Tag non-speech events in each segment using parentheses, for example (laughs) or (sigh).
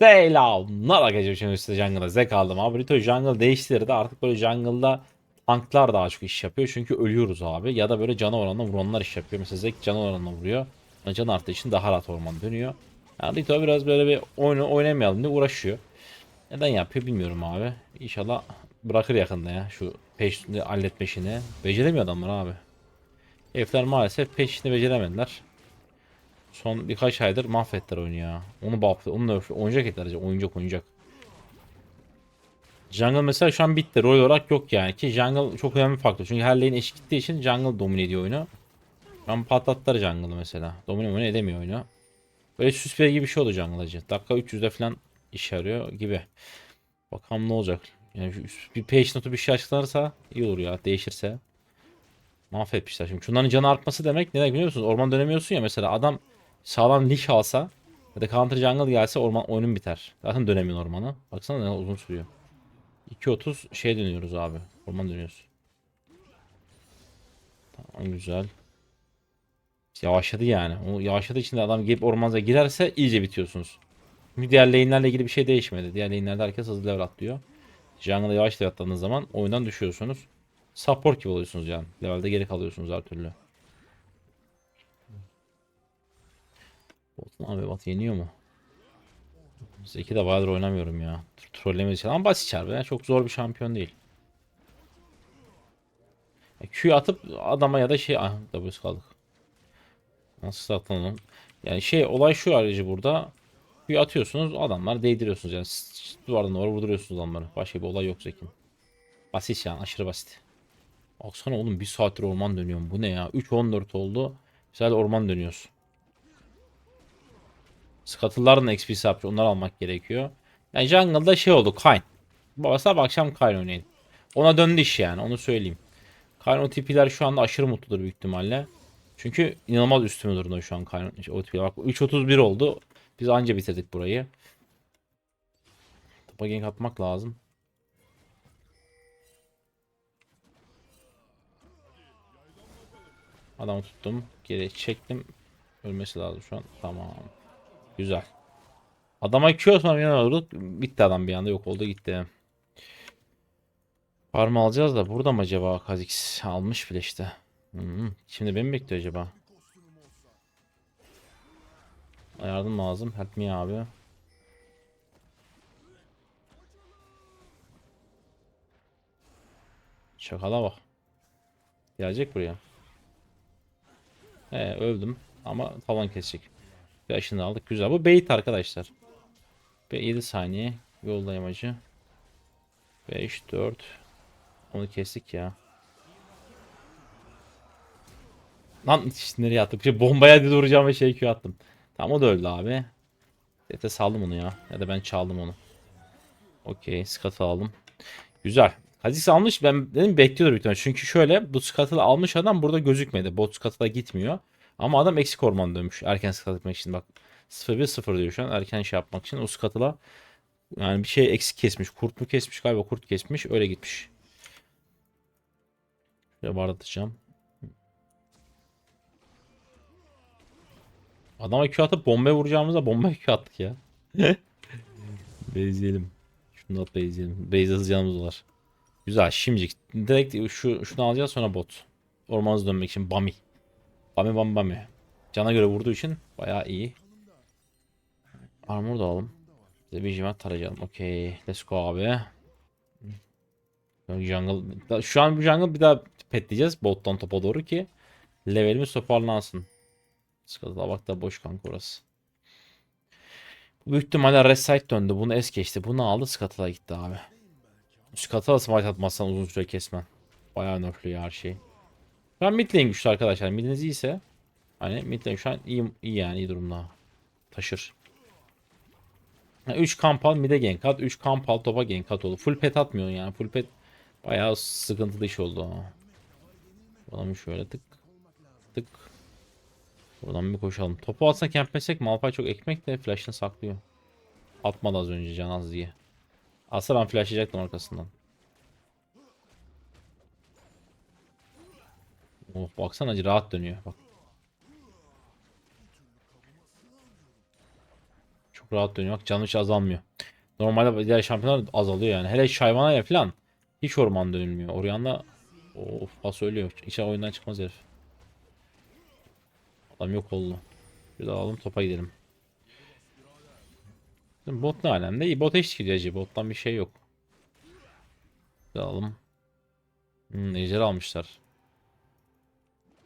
Selamlar arkadaşlar şimdi size jungle'da zek aldım abi. Rito jungle değiştirdi artık böyle jungle'da tanklar daha çok iş yapıyor çünkü ölüyoruz abi ya da böyle cana oranla vuranlar iş yapıyor. Mesela zek cana oranla vuruyor. Can arttığı için daha rahat orman dönüyor. Yani Rito biraz böyle bir oyunu oynamayalım diye uğraşıyor. Neden yapıyor bilmiyorum abi. İnşallah bırakır yakında ya şu peşini halletme işini. Beceremiyor adamlar abi. Herifler maalesef peşini beceremediler. Son birkaç aydır mahvettiler oyunu ya. Onu buff'lı, onu nerf'lü. Oyuncak ettiler. Oyuncak oyuncak. Jungle mesela şu an bitti. Rol olarak yok yani. Ki jungle çok önemli faktör. Çünkü her lane eşit gittiği için jungle domine ediyor oyunu. Şu an patlattılar jungle'ı mesela. Domine edemiyor oyunu. Böyle süspe gibi bir şey oldu jungle acı. Dakika 300'de falan iş yarıyor gibi. Bakalım ne olacak. Yani bir page notu bir şey açıklanırsa iyi olur ya. Değişirse. Mahvetmişler şimdi. Şunların canı artması demek ne demek biliyor musunuz? Orman dönemiyorsun ya mesela adam sağlam leash alsa ya da counter jungle gelse orman oyunun biter. Zaten dönemiyorsun ormana. Baksana ne uzun sürüyor. 2.30 şey dönüyoruz abi. Orman dönüyoruz. Tamam güzel. Yavaşladı yani. O yavaşladığı için de adam gelip ormanıza girerse iyice bitiyorsunuz. Çünkü diğer lane'lerle ilgili bir şey değişmedi. Diğer lane'lerde herkes hızlı level atlıyor. Jungle'a yavaş level atladığınız zaman oyundan düşüyorsunuz. Support gibi oluyorsunuz yani. Levelde geri kalıyorsunuz her türlü. Bot abi bot yeniyor mu? Zeki de bayağıdır oynamıyorum ya. Trollemedi için ama basit çarpı ya. Çok zor bir şampiyon değil. Ya Q atıp adama ya da şey ah W's kaldık. Nasıl satalım? Yani şey olay şu aracı burada. Q atıyorsunuz adamlar değdiriyorsunuz yani duvardan doğru vurduruyorsunuz adamları. Başka bir olay yok Zeki'nin. Basit yani aşırı basit. Baksana oğlum bir saattir orman dönüyorum. Bu ne ya? 3.14 oldu. Güzel orman dönüyoruz. Scuttle'ların XP'si yapıyor. Onları almak gerekiyor. Yani jungle'da şey oldu. Kayn. Baba sabah akşam Kayn oynayın. Ona döndü iş yani. Onu söyleyeyim. Kayn OTP'ler şu anda aşırı mutludur büyük ihtimalle. Çünkü inanılmaz üstüme durumda şu an Kayn OTP'ler. Bak 3.31 oldu. Biz anca bitirdik burayı. Topa gank atmak lazım. Adamı tuttum. Geri çektim. Ölmesi lazım şu an. Tamam. Güzel. Adama Q yana vurduk. Bitti adam bir anda yok oldu gitti. Farm alacağız da burada mı acaba Kha'Zix almış bile işte. Hmm. Şimdi beni mi bekliyor acaba? Yardım lazım. Help me abi. Şakala bak. Gelecek buraya. He öldüm ama tavan kesecek. Yaşını aldık güzel. Bu bait arkadaşlar. Ve 7 saniye yoldayım acı. 5 4 onu kestik ya. Lan işte nereye attım? Şey, bombaya diye duracağım ve şey Q attım. Tamam o da öldü abi. Zete saldım onu ya. Ya da ben çaldım onu. Okey. Scuttle aldım. Güzel. Kha'Zix almış. Ben dedim bekliyordur bir tane. Çünkü şöyle bu Scuttle'ı almış adam burada gözükmedi. Bot Scuttle'a gitmiyor. Ama adam eksik orman dönmüş. Erken Scuttle etmek için. Bak 0-1-0 diyor şu an. Erken şey yapmak için. O Scuttle'a yani bir şey eksik kesmiş. Kurt mu kesmiş galiba kurt kesmiş. Öyle gitmiş. Şöyle bardatacağım. Adama Q atıp bombaya vuracağımıza bombaya Q attık ya. (laughs) Bezleyelim. Şunu da bezleyelim. Base hızlıcamız var. Güzel şimdilik. Direkt şu şunu alacağız sonra bot. Orman hızı dönmek için Bami. Bami Bami Bami. Cana göre vurduğu için bayağı iyi. Armor da alalım. Bir jimat tarayalım. Okey. Let's go abi. Jungle. Şu an bu jungle bir daha petleyeceğiz bottan topa doğru ki levelimiz toparlansın. Skazala bak da boş kanka orası. Büyük ihtimalle Resite döndü. Bunu es geçti. Bunu aldı Scuttle'a gitti abi. Scuttle'a smite atmazsan uzun süre kesmem. Bayağı nerflü her şey. Şu an mid lane güçlü arkadaşlar. Midiniz iyiyse hani mid lane şu an iyi, iyi yani iyi durumda. Taşır. 3 kamp al mid'e gank at. 3 kamp al topa gank at oldu. Full pet atmıyorsun yani. Full pet bayağı sıkıntılı iş oldu. Buradan şöyle tık tık. Buradan bir koşalım. Topu atsa kempmesek Malphite çok ekmek de flash'ını saklıyor. Atmadı az önce can az diye. Aslında ben flashlayacaktım arkasından. Oh baksana rahat dönüyor. Bak. Çok rahat dönüyor. Bak canı hiç azalmıyor. Normalde diğer şampiyonlar azalıyor yani. Hele Shyvana'ya falan hiç orman dönülmüyor. Orianna of pas ölüyor. İçe oyundan çıkmaz herif. Adam yok oldu. Bir daha alalım topa gidelim. Bot ne alemde? İyi bot eşlik acı. Bottan bir şey yok. Bir alalım. Hmm, ejder almışlar.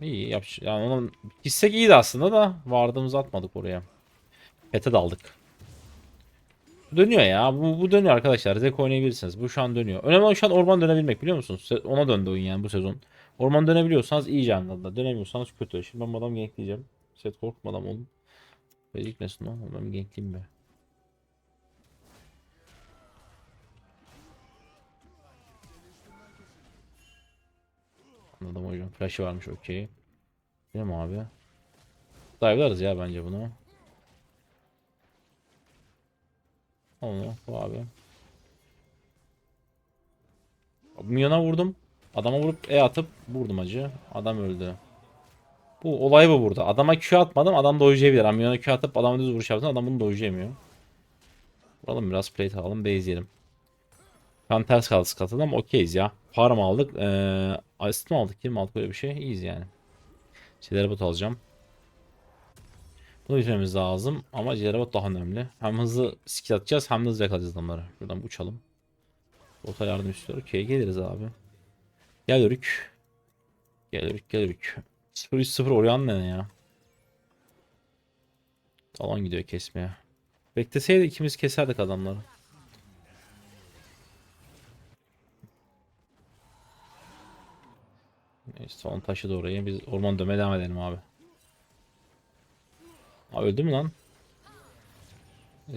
İyi yap. Yani onun gitsek iyiydi aslında da vardığımızı atmadık oraya. Pete daldık. Bu Dönüyor ya. Bu, bu dönüyor arkadaşlar. Zek oynayabilirsiniz. Bu şu an dönüyor. Önemli olan şu an orman dönebilmek biliyor musunuz? Ona döndü oyun yani bu sezon. Orman dönebiliyorsanız iyi jungle'da. Dönemiyorsanız kötü. Şimdi ben bu adamı gankleyeceğim. Set korkmadan olun. Gecikmesin o. Ben gankleyeyim be. Anladım hocam. Flash'ı varmış okey. Değil mi abi? Dive'larız ya bence bunu. Onu bu abi. Minyona vurdum. Adama vurup E atıp vurdum acı. Adam öldü. Bu olay bu burada. Adama Q atmadım. Adam dojlayabilir. Yani Minyona Q atıp adama düz vuruş yaptım. Adam bunu dojlayamıyor. Vuralım biraz plate alalım. Base yiyelim. An ters kaldı skatladı ama okeyiz ya. Farm aldık. Ee, asist mi aldık? Kim aldık böyle bir şey? İyiyiz yani. Şeyleri bot alacağım. Bunu bitirmemiz lazım ama Cerebot daha önemli. Hem hızlı skill atacağız hem de hızlı yakalayacağız adamları. Şuradan uçalım. Bota yardım istiyor. Okey geliriz abi. Gelürük. Gelürük gelürük. 0-3-0 Orion ne ya? Talon gidiyor kesmeye. Bekleseydi ikimiz keserdik adamları. Neyse son taşıdı orayı. Biz orman dönmeye devam edelim abi. Aa, öldü mü lan?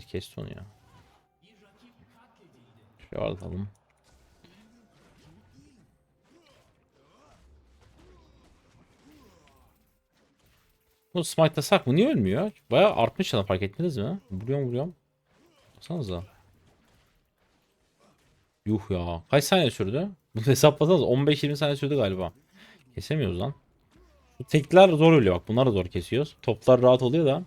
Kesti onu ya. Şöyle atalım. Bu smite'lasak mı? Niye ölmüyor? Bayağı artmış canı fark ettiniz mi? Vuruyorum vuruyorum. Baksanıza. Yuh ya. Kaç saniye sürdü? Bunu hesaplasanız 15-20 saniye sürdü galiba. Kesemiyoruz lan. Bu tekler zor ölüyor bak. Bunlar da zor kesiyoruz. Toplar rahat oluyor da.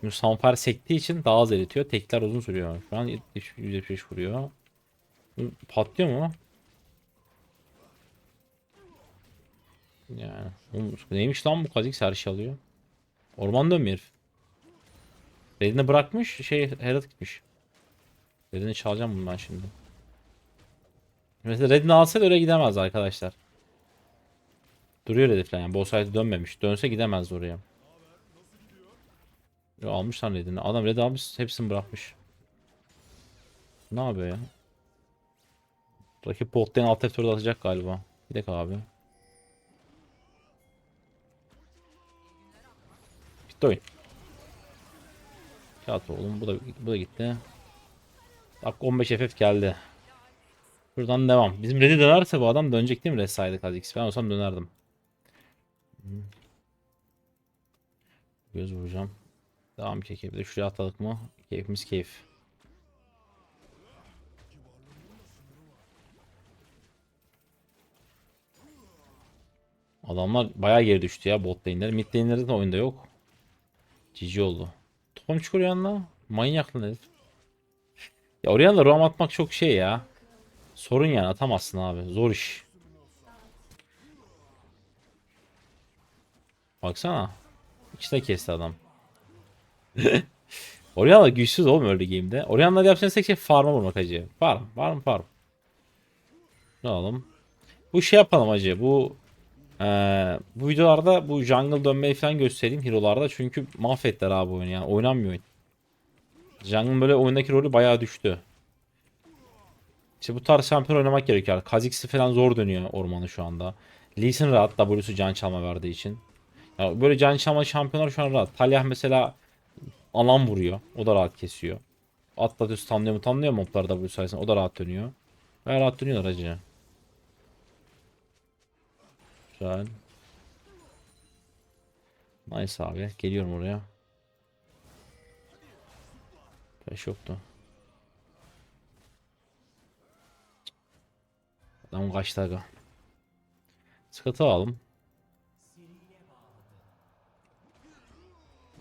Şimdi Sanfer sektiği için daha az eritiyor. Tekler uzun sürüyor. Şu an 175 vuruyor. Patlıyor mu? Yani. Neymiş lan bu Kha'Zix her şey alıyor. Orman dönmüyor herif. Redini bırakmış şey Herald gitmiş. Redini çalacağım bundan şimdi. Mesela Redini alsaydı öyle gidemez arkadaşlar. Duruyor Red falan yani. Boss fight'e dönmemiş. Dönse gidemez oraya. Yo, almış lan Red'ini. Adam Red almış hepsini bırakmış. Ne yapıyor ya? Rakip bottan alt F4'de atacak galiba. Bir dakika abi. Oyun. Kağıt oğlum bu da bu da gitti. Bak 15 FF geldi. Buradan devam. Bizim Red'i dönerse bu adam dönecek değil mi Red saydı Kha'Zix? Ben olsam dönerdim. Göz vuracağım. Devam keyif. Bir de şuraya atladık mı? Keyfimiz keyif. Adamlar bayağı geri düştü ya bot lane'ler. Mid lane'leri de oyunda yok. GG oldu. Topam çıkıyor yanına. Manyak lan herif. Ya oraya da roam atmak çok şey ya. Sorun yani atamazsın abi. Zor iş. Baksana. De kesti adam. (laughs) Orianna güçsüz oğlum öyle game'de. Orianna'da yapacağınız tek şey farm'a vurmak acı. Farm, farm, farm. Ne alalım? Bu şey yapalım acı. Bu eee, bu videolarda bu jungle dönmeyi falan göstereyim hero'larda çünkü mahvettiler abi oyunu yani oynanmıyor oyun. Jungle'ın böyle oyundaki rolü bayağı düştü. İşte bu tarz şampiyon oynamak gerekiyor. Kha'Zix'i falan zor dönüyor ormanı şu anda. Lee Sin rahat W'su can çalma verdiği için. Ya böyle can çalma şampiyonlar şu an rahat. Talyah mesela alan vuruyor. O da rahat kesiyor. Atlatıyor tanlıyor mu tanlıyor moblar W sayesinde. O da rahat dönüyor. Bayağı rahat dönüyorlar acı. Güzel. Nice abi. Geliyorum oraya. Flash yoktu. Adam kaçtı aga. Sıkıntı alalım.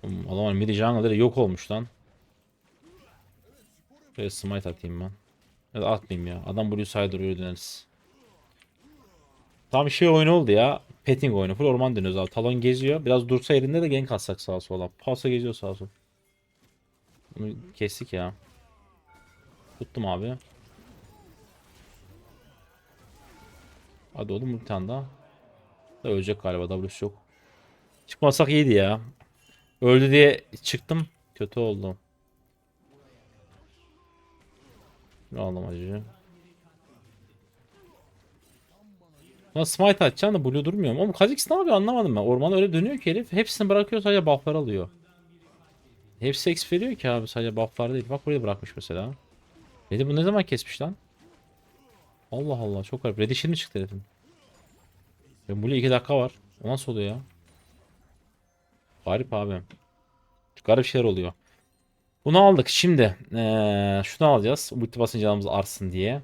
Oğlum, Adam midi jungle'ları yok olmuş lan. Şöyle smite atayım ben. Ya da atmayayım ya. Adam blue side duruyor döneriz. Tam şey oyunu oldu ya. Petting oyunu. Full orman dönüyoruz abi. Talon geziyor. Biraz dursa yerinde de gank atsak sağa sola. Pulsa geziyor sağa sola. Bunu kestik ya. Tuttum abi. Hadi oğlum bir tane daha. Da ölecek galiba W'si yok. Çıkmasak iyiydi ya. Öldü diye çıktım. Kötü oldu. Ne aldım acı. Lan smite atacağım da blue durmuyor mu? Oğlum Kha'Zix ne yapıyor anlamadım ben. Orman öyle dönüyor ki herif. Hepsini bırakıyor sadece bufflar alıyor. Hepsi X veriyor ki abi sadece bufflar değil. Bak buraya bırakmış mesela. Dedi bu ne zaman kesmiş lan? Allah Allah çok garip. Redişin mi çıktı herifin? Ben blue 2 dakika var. O nasıl oluyor ya? Garip abi. Garip şeyler oluyor. Bunu aldık. Şimdi eee şunu alacağız. Ulti basınca canımız artsın diye.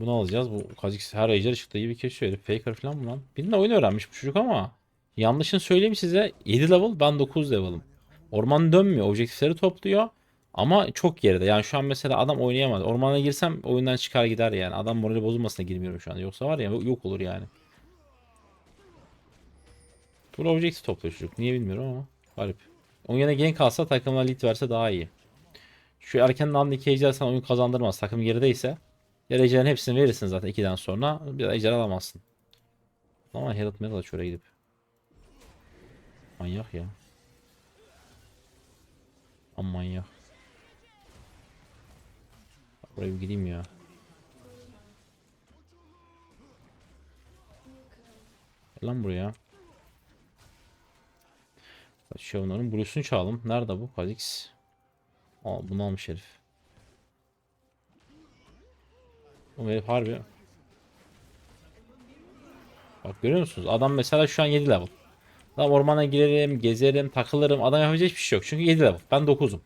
Bunu alacağız. Bu Kha'Zix her ejder çıktığı gibi kesiyor. Herif faker falan mı lan? Birinde oyun öğrenmiş bu çocuk ama yanlışını söyleyeyim size. 7 level ben 9 level'ım. Orman dönmüyor. Objektifleri topluyor. Ama çok geride. Yani şu an mesela adam oynayamaz. Ormana girsem oyundan çıkar gider yani. Adam morali bozulmasına girmiyorum şu an. Yoksa var ya yok olur yani. Full objektif topluyor çocuk. Niye bilmiyorum ama. Garip. Onun yerine gank alsa takımına lead verse daha iyi. Şu erken round 2 ejder sana oyun kazandırmaz. Takım gerideyse. Diğer ejderin hepsini verirsin zaten 2'den sonra. Bir de ejder alamazsın. Ama Herald Metal şuraya gidip. Manyak ya. Amma manyak. Buraya bir gideyim ya. Lan buraya. Kaçıyor bunların. Blue'sunu çalalım. Nerede bu? Kha'Zix. Aa bunu almış herif. O herif harbi. Bak görüyor musunuz? Adam mesela şu an 7 level. Adam ormana girerim, gezerim, takılırım. Adam yapacak hiçbir şey yok. Çünkü 7 level. Ben 9'um.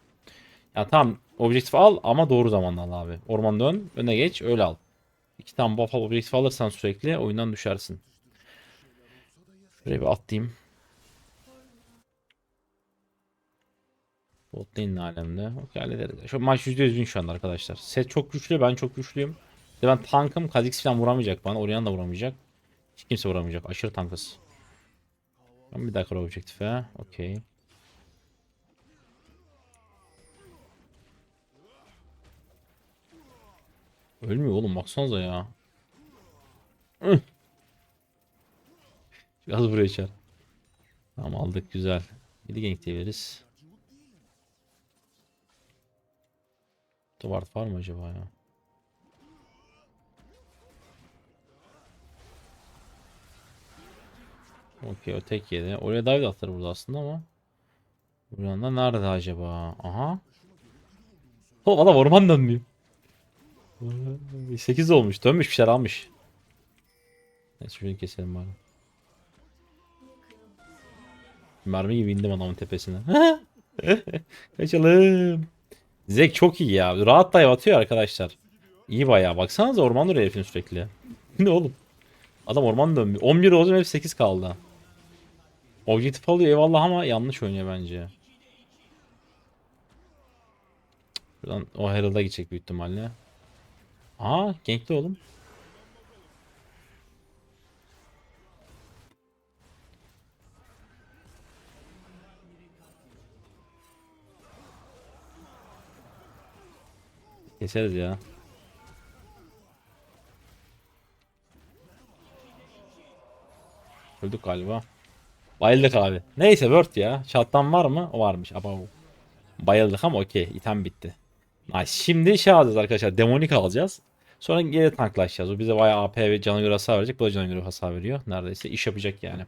Ya tamam objektif al ama doğru zamanda al abi. Orman dön, öne geç, öyle al. İki tane buff objektif alırsan sürekli oyundan düşersin. Şuraya bir atlayayım. Bot lane'in alemde. Okey hallederiz. Şu maç %100 win şu anda arkadaşlar. Set çok güçlü, ben çok güçlüyüm. De ben tankım. Kha'Zix falan vuramayacak bana. Orianna da vuramayacak. Hiç kimse vuramayacak. Aşırı tankız. Ben bir dakika objektife. Okey. Ölmüyor oğlum baksanıza ya. Biraz buraya çar. Tamam aldık güzel. Bir de gank diye veririz. Duvar var mı acaba ya? Okey o tek yedi. Oraya dive de atar burada aslında ama. Buradan da nerede acaba? Aha. O adam orman dönmüyor. 8 olmuş. Dönmüş bir şeyler almış. Neyse şunu keselim bari. Mermi gibi indim adamın tepesine. (laughs) Kaçalım. Zek çok iyi ya. Rahat dive atıyor arkadaşlar. İyi bayağı. Baksanıza orman duruyor herifin sürekli. (laughs) ne oğlum? Adam orman dönmüyor. 11 olacak hep 8 kaldı. Objektif alıyor eyvallah ama yanlış oynuyor bence. Buradan o Herald'a gidecek büyük ihtimalle. Aa gankli oğlum. Keseriz ya. Öldük galiba. Bayıldık abi. Neyse Word ya. Chat'tan var mı? O varmış. Aba Bayıldık ama okey. item bitti. Nice. Şimdi şey alacağız arkadaşlar. Demonik alacağız. Sonra geri tanklaşacağız. O bize bayağı AP ve cana göre hasar verecek. Bu da cana göre hasar veriyor. Neredeyse iş yapacak yani.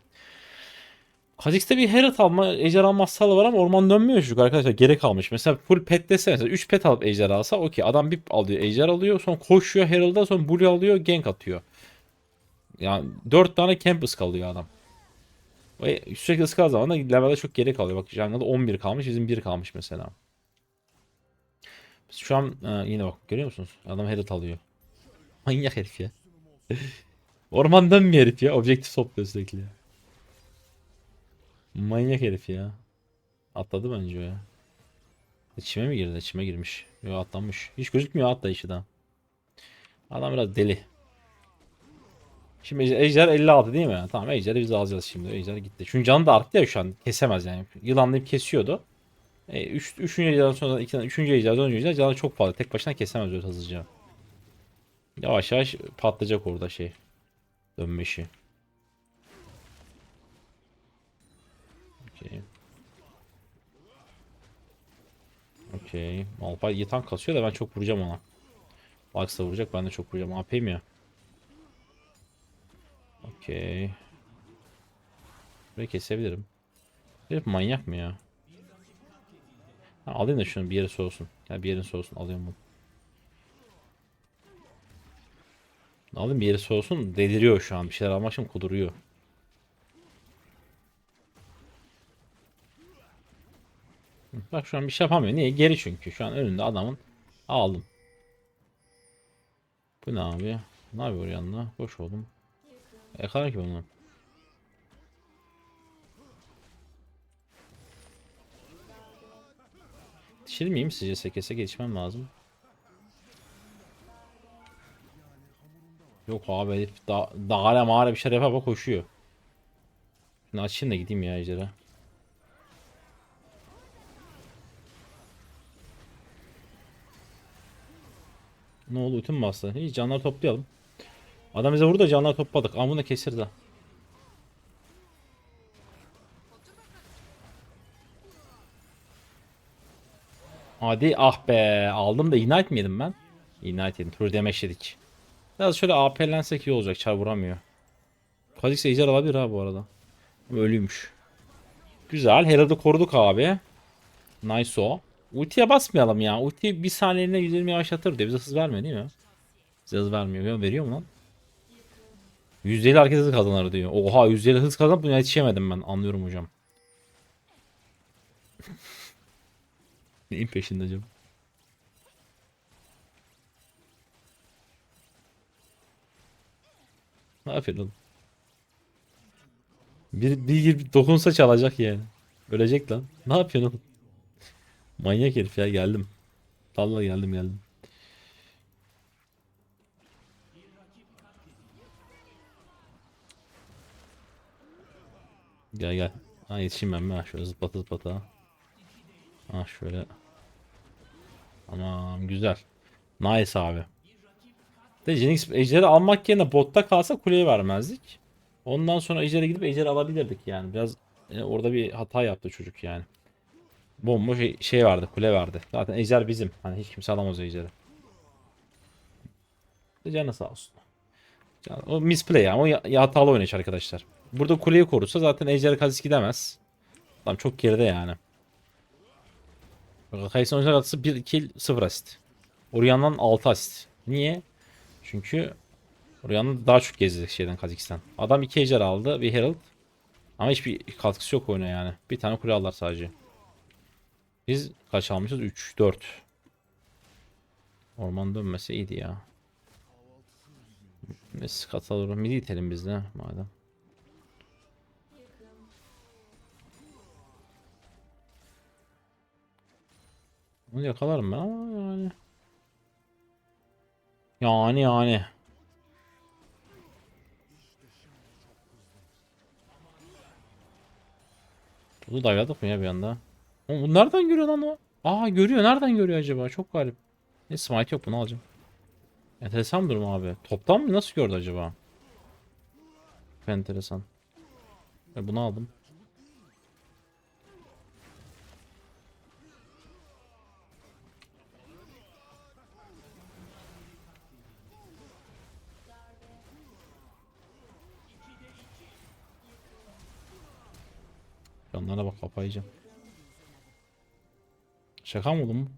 Kha'Zix'te bir Herald alma, ejder alma hastalığı var ama orman dönmüyor çocuk arkadaşlar. Geri kalmış. Mesela full pet dese mesela 3 pet alıp ejder alsa okey. Adam bir alıyor ejder alıyor. Sonra koşuyor Herald'a sonra blue alıyor gank atıyor. Yani 4 tane campus kalıyor adam. Ve sürekli ıskal zaman da levelde çok geri kalıyor. Bak jungle'da 11 kalmış. Bizim 1 kalmış mesela. Şu an e, yine bak görüyor musunuz? Adam Herald alıyor. (laughs) Manyak herif ya. (laughs) Ormandan mı herif ya? Objektif topluyor sürekli ya. Manyak herif ya. Atladı bence o ya. İçime mi girdi? İçime girmiş. Yo atlamış. Hiç gözükmüyor atlayışı da. Adam biraz deli. Şimdi ejder, ejder 56 değil mi? Tamam ejderi biz alacağız şimdi. Ejder gitti. Çünkü canı da arttı ya şu an. Kesemez yani. Yılanlayıp kesiyordu. E, üç, üçüncü ejderden sonra iki üçüncü ejder, dördüncü ejder canı çok fazla. Tek başına kesemez öyle hızlıca. Yavaş yavaş patlayacak orada şey. Dönme işi. Okey. Okey. Malphite iyi kasıyor da ben çok vuracağım ona. Lux da vuracak ben de çok vuracağım. AP'yim ya. Okey. Burayı kesebilirim. Herif manyak mı ya? Ha, alayım da şunu bir yere soğusun. Ya bir yerin soğusun alıyorum bunu. Alayım bir yere soğusun deliriyor şu an. Bir şeyler almak için kuduruyor. Bak şu an bir şey yapamıyor. Niye? Geri çünkü. Şu an önünde adamın. Aldım. Bu ne abi? Ne yapıyor yanına? Boş oğlum. Yakalar ki bunu. Dişil miyim sizce sekese geçmem lazım. Yok abi herif da, dağara mağara bir şey yapar koşuyor. Şunu açayım da gideyim ya ejderha. Ne oldu bütün bastı. İyi canları toplayalım. Adam bize vurdu da canları topladık. Da kesir de. Hadi ah be aldım da ignite mi yedim ben? Ignite yedim. True damage yedik. Biraz şöyle AP'lensek iyi olacak. Çar vuramıyor. Kha'Zix ejder alabilir ha bu arada. Ölüymüş. Güzel. Herald'ı koruduk abi. Nice o. Ultiye basmayalım ya. Ulti bir saniyeliğine 120 yavaşlatır diyor. Bize hız vermiyor değil mi? Bize hız vermiyor. Veriyor mu lan? %50 hareket hızı kazanır diyor. Oha %50 hız kazanıp buna yetişemedim ben. Anlıyorum hocam. (laughs) Neyin peşinde acaba? Ne yapıyorsun oğlum? Bir, bir, bir dokunsa çalacak yani. Ölecek lan. Ne yapıyorsun oğlum? Manyak herif ya geldim. Vallahi geldim geldim. Gel gel. Ha yetişeyim ben mi? Ha şöyle zıplata zıplata. Ha şöyle. Tamam güzel. Nice abi. De Jinx ejderi almak yerine botta kalsa kuleye vermezdik. Ondan sonra ejderi gidip ejderi alabilirdik yani. Biraz e, orada bir hata yaptı çocuk yani. Bomboş şey, şey vardı kule vardı. Zaten ejder bizim. Hani hiç kimse alamaz ejderi. De Canı sağ olsun. O misplay ya. O hatalı oynuyor arkadaşlar. Burada kuleyi korursa zaten ejder kazis gidemez. Adam çok geride yani. Kayısın oyuncular atısı 1 kill 0 asist. Orion'dan 6 asist. Niye? Çünkü Orion'dan daha çok gezdi şeyden Kazakistan. Adam 2 ejder aldı bir Herald. Ama hiçbir katkısı yok oyuna yani. Bir tane kule aldılar sadece. Biz kaç almışız? 3, 4. Orman dönmesi iyiydi ya. Biz katalım. Midi itelim biz de madem. Onu yakalarım ben ama yani. Yani yani. Bunu dayladık mı ya bir anda? Oğlum bu nereden görüyor lan o? Aa görüyor. Nereden görüyor acaba? Çok garip. Ne smite yok bunu alacağım. Enteresan durum abi. Toptan mı? Nasıl gördü acaba? Enteresan. E bunu aldım. Adamlara bak kapayacağım. Şaka mı oğlum?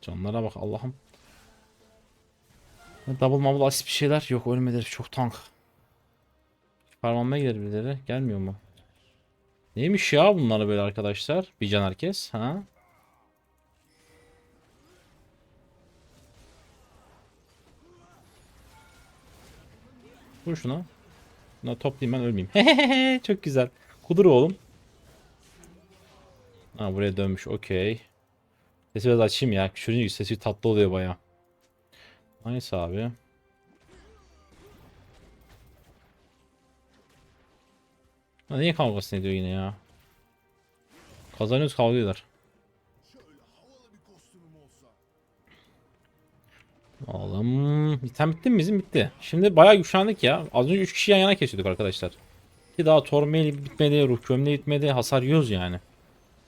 Canlara bak Allah'ım. Double mabul asist bir şeyler yok ölmedi çok tank. Parmağıma gider birileri gelmiyor mu? Neymiş ya bunlar böyle arkadaşlar? Bir can herkes ha? Vur şuna. Buna toplayayım ben ölmeyeyim. (laughs) Çok güzel. Kudur oğlum. Ha buraya dönmüş. Okey. Sesi biraz açayım ya. Küçülünce sesi tatlı oluyor baya. Nice abi. Ha, niye kavgasını ediyor yine ya? Kazanıyoruz kavga ediyorlar. Oğlum. Biten bitti mi bizim? Bitti. Şimdi bayağı güçlendik ya. Az önce 3 kişi yan yana kesiyorduk arkadaşlar. Ki daha Tormeli bitmedi, Ruh Gömleği bitmedi. Hasar yiyoruz yani.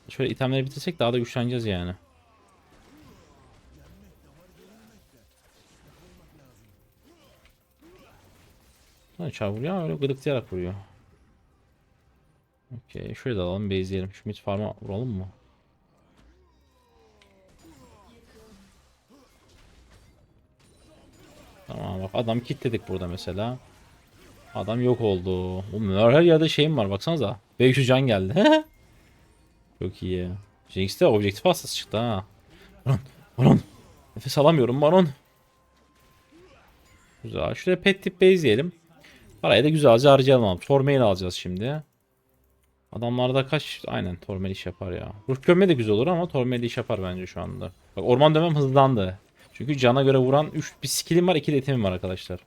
Şöyle itemleri bitirsek daha da güçleneceğiz yani. Ha, çar vuruyor öyle gıdıklayarak vuruyor. Okey. Şöyle de alalım base'leyelim. Şu mid farm'a vuralım mı? Tamam bak adam kilitledik burada mesela. Adam yok oldu. Oğlum her yerde şeyim var baksanıza. 500 can geldi. (laughs) Çok iyi. Jinx'te objektif hastası çıktı ha. Baron, Baron. Nefes alamıyorum Baron. Güzel. Şuraya pet tip base yiyelim. Parayı da güzelce harcayalım. Tormail alacağız şimdi. Adamlarda kaç... Aynen Tormail iş yapar ya. Ruh gömme de güzel olur ama Tormail iş yapar bence şu anda. Bak orman dönmem hızlandı. Çünkü cana göre vuran 3 bir skillim var 2 de itemim var arkadaşlar.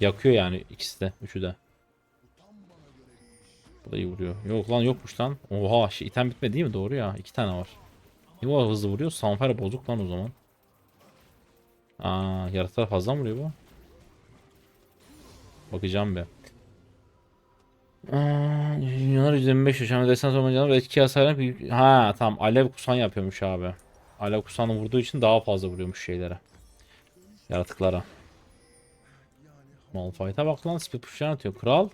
Yakıyor yani ikisi de. Üçü de. Bu da iyi vuruyor. Yok lan yokmuş lan. Oha şey, item bitmedi değil mi? Doğru ya. iki tane var. Niye bu hızlı vuruyor? Sunfire bozuk lan o zaman. Aa, yaratıklar fazla mı vuruyor bu? Bakacağım be. Dünyalar 125 yaşam destan sonra canım etki hasarına. Ha tamam alev kusan yapıyormuş abi. Alev kusanı vurduğu için daha fazla vuruyormuş şeylere. Yaratıklara. Malphite'a bak lan speed push'lar atıyor. Kral.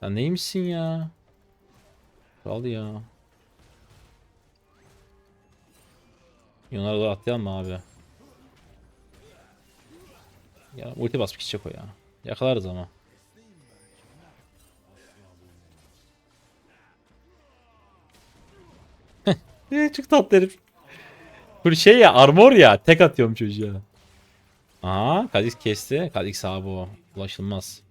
Sen neymişsin ya? Kral ya. Yunar'a doğru atlayalım mı abi? Ya ulti basıp gidecek o ya. Yakalarız ama. (laughs) Çok tatlı herif. Bu şey ya armor ya tek atıyorum çocuğa. Aha Kha'Zix kesti. Kha'Zix abi o. Ulaşılmaz.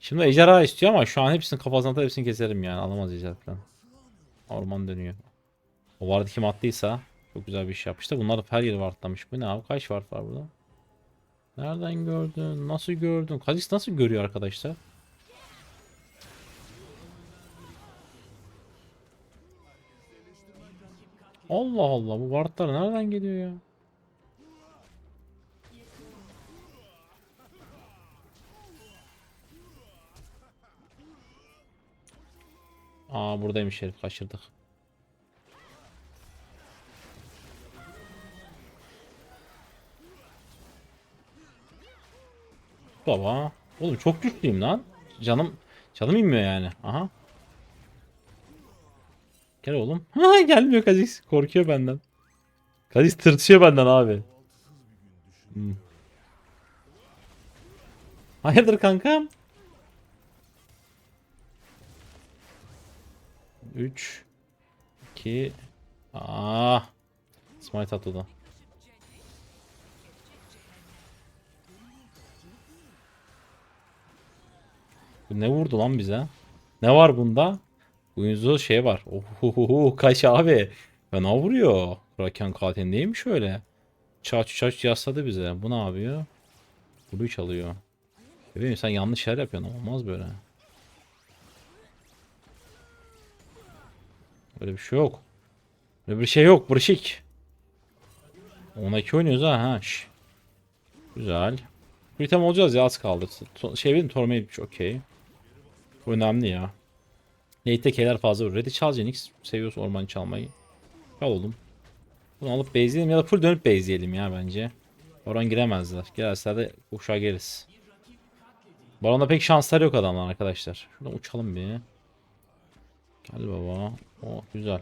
Şimdi ejderha istiyor ama şu an hepsini kafasına atar hepsini keserim yani. Alamaz ejderha falan. Orman dönüyor. O vardı kim attıysa çok güzel bir iş yapmıştı. Bunlar her yeri vartlamış. Bu ne abi? Kaç ward var burada? Nereden gördün? Nasıl gördün? Kha'Zix nasıl görüyor arkadaşlar? Allah Allah bu wardlar nereden geliyor ya? Aa buradaymış herif kaçırdık. Baba. Oğlum çok güçlüyüm lan. Canım canım inmiyor yani. Aha. Gel oğlum. (laughs) Gelmiyor Kazix. Korkuyor benden. Kazix tırtışıyor benden abi. Hmm. Hayırdır kankam? 3 2 Aa. Smite attı. Bu ne vurdu lan bize? Ne var bunda? Uyuzu şey var. Ohohoho kaç abi. Fena vuruyor. Kraken katil neymiş öyle? Çaç çaç yasladı bize. Bu ne yapıyor? Blue'yu çalıyor. Bebeğim sen yanlış şeyler yapıyorsun. Olmaz böyle. Böyle bir şey yok. Böyle bir şey yok. Brışik. Ona iki oynuyoruz ha. ha. Şş. Güzel. Ritem olacağız ya az kaldı. To- Şey benim Torment okey. Bu önemli ya. Late'de K'ler fazla vurur. Red'i çal Jenix. Seviyorsun ormanı çalmayı. Al oğlum. Bunu alıp base'leyelim ya da full dönüp base'leyelim ya bence. Baron giremezler. Girerse de uşağa geliriz. Baron'da pek şansları yok adamlar arkadaşlar. Şuradan uçalım bir. Gel baba. Oh güzel.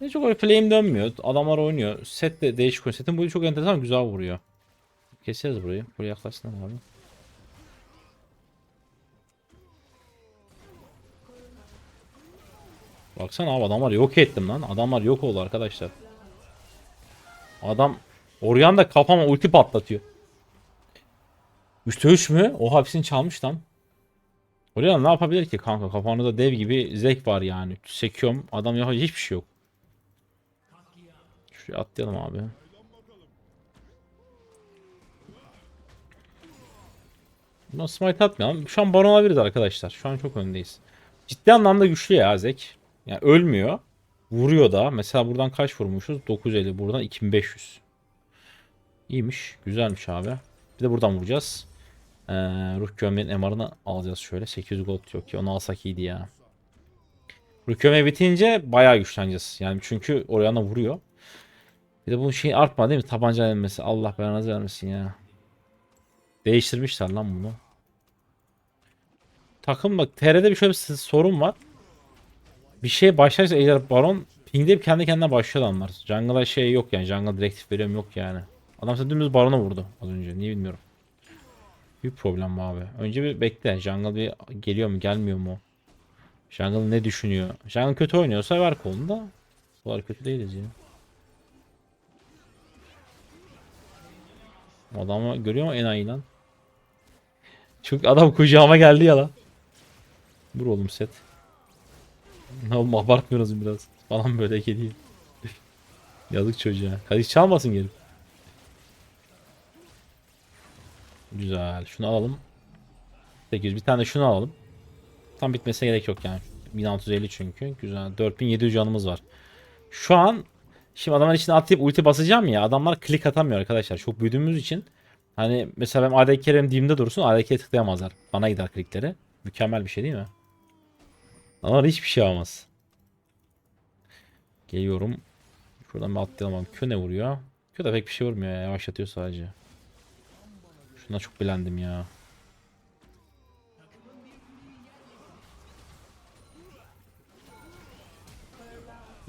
Ne çok öyle flame dönmüyor. Adamlar oynuyor. Set de değişik oynuyor. Setin boyu çok enteresan güzel vuruyor. Keseriz burayı. Buraya yaklaşsınlar abi. Baksana abi adamlar yok ettim lan. Adamlar yok oldu arkadaşlar. Adam Orion da kafama ulti patlatıyor. 3'te 3 mü? O hepsini çalmış lan. Oraya ne yapabilir ki kanka? Kafanızda dev gibi zek var yani. Sekiyorum. Adam yapacak hiçbir şey yok. Şuraya atlayalım abi. Buna smite atmayalım. Şu an baron alabiliriz arkadaşlar. Şu an çok öndeyiz. Ciddi anlamda güçlü ya Zek. Yani ölmüyor. Vuruyor da. Mesela buradan kaç vurmuşuz? 950. Buradan 2500. İyiymiş. Güzelmiş abi. Bir de buradan vuracağız. Ee, ruh gömleğin MR'ını alacağız şöyle. 800 gold yok ki. Onu alsak iyiydi ya. Ruh gömleği bitince bayağı güçleneceğiz. Yani çünkü oraya vuruyor. Bir de bu şey artma değil mi? Tabanca elmesi. Allah belanızı vermesin ya. Değiştirmişler lan bunu. Takım bak TR'de bir şöyle bir sorun var. Bir şey başlarsa eğer baron pingleyip kendi kendine başlıyor adamlar. Jungle'a şey yok yani. Jungle direktif veriyorum yok yani. Adam sen dümdüz barona vurdu az önce. Niye bilmiyorum. Büyük problem bu abi. Önce bir bekle. Jungle bir geliyor mu gelmiyor mu? Jungle ne düşünüyor? Jungle kötü oynuyorsa ver kolunda. Bu kadar kötü değiliz ya. Adamı görüyor mu enayi lan? Çünkü adam kucağıma geldi ya lan. Vur oğlum set. Ne oğlum abartmıyoruz biraz. Falan böyle geliyor. Yazık çocuğa. Hadi çalmasın gelip. Güzel. Şunu alalım. 800. Bir tane şunu alalım. Tam bitmesine gerek yok yani. 1650 çünkü. Güzel. 4700 canımız var. Şu an şimdi adamların içine atlayıp ulti basacağım ya. Adamlar klik atamıyor arkadaşlar. Çok büyüdüğümüz için. Hani mesela ben AD carry'im dibimde dursun. AD tıklayamazlar. Bana gider klikleri. Mükemmel bir şey değil mi? Ama hiçbir şey olmaz. Geliyorum. Şuradan bir atlayalım. Kö ne vuruyor? Kö de pek bir şey vurmuyor ya. Yavaşlatıyor sadece. Şuna çok bilendim ya.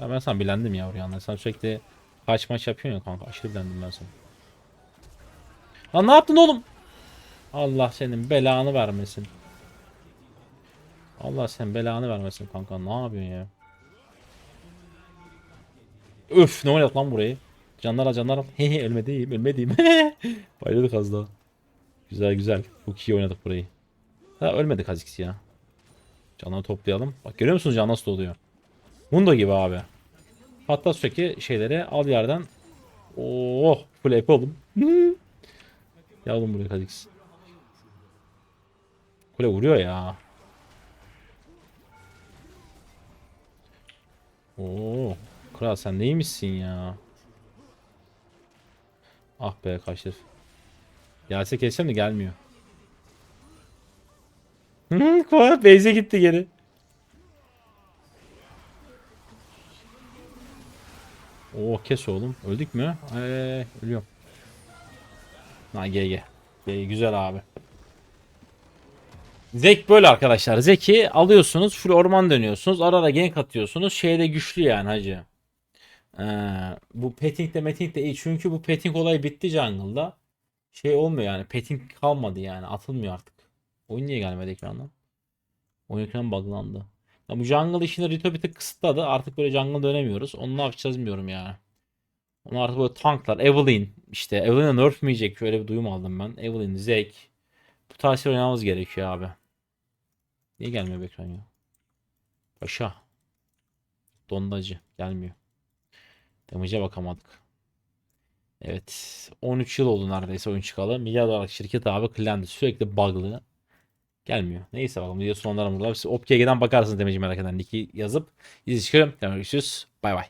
Ya ben sana bilendim ya oraya. Sen sürekli kaç maç yapıyorsun ya kanka. Aşırı bilendim ben sana. Lan ne yaptın oğlum? Allah senin belanı vermesin. Allah sen belanı vermesin kanka. Ne yapıyorsun ya? Öf ne oynadık lan burayı? Canlar al canlar. (laughs) Hehe ölmediğim ölmediğim. (laughs) Bayıldık az daha. Güzel güzel. Çok iyi oynadık burayı. Ha ölmedik Kha'Zix ya. Canları toplayalım. Bak görüyor musunuz can nasıl oluyor? Mundo gibi abi. Hatta sürekli şeyleri al yerden. Oh full AP oğlum. (laughs) ya oğlum buraya Kha'Zix. Kule vuruyor ya. Oo, kral sen neymişsin ya? Ah be kaçtır. Gelse keseceğim de gelmiyor. Hı, Koa Beyze gitti geri. Oo kes oğlum. Öldük mü? Eee ölüyorum. Ha GG. GG güzel abi. Zek böyle arkadaşlar. Zeki alıyorsunuz. Full orman dönüyorsunuz. Ara ara gank atıyorsunuz. Şeyde güçlü yani hacı. Ee, bu petting de meting de iyi. Çünkü bu petting olayı bitti jungle'da. Şey olmuyor yani. Petting kalmadı yani. Atılmıyor artık. Oyun niye gelmedi ekrandan? Oyun ekranı buglandı. Ya bu jungle işini Rito bir tık kısıtladı. Artık böyle jungle dönemiyoruz. Onu ne yapacağız bilmiyorum yani. Onu artık böyle tanklar. Evelyn. işte Evelyn'e nerfmeyecek. Şöyle bir duyum aldım ben. Evelyn, Zek. Bu tarz şeyler oynamamız gerekiyor abi. Niye gelmiyor ekran ya? Paşa. Dondacı. Gelmiyor. Damage'e bakamadık. Evet. 13 yıl oldu neredeyse oyun çıkalı. Milyar dolarlık şirket abi Clendi. Sürekli bug'lı. Gelmiyor. Neyse bakalım. Video sonlarına burada. Siz OpGG'den bakarsınız demeci merak eden. Nick'i yazıp izleyicilerim. Görüşürüz. Bay bay.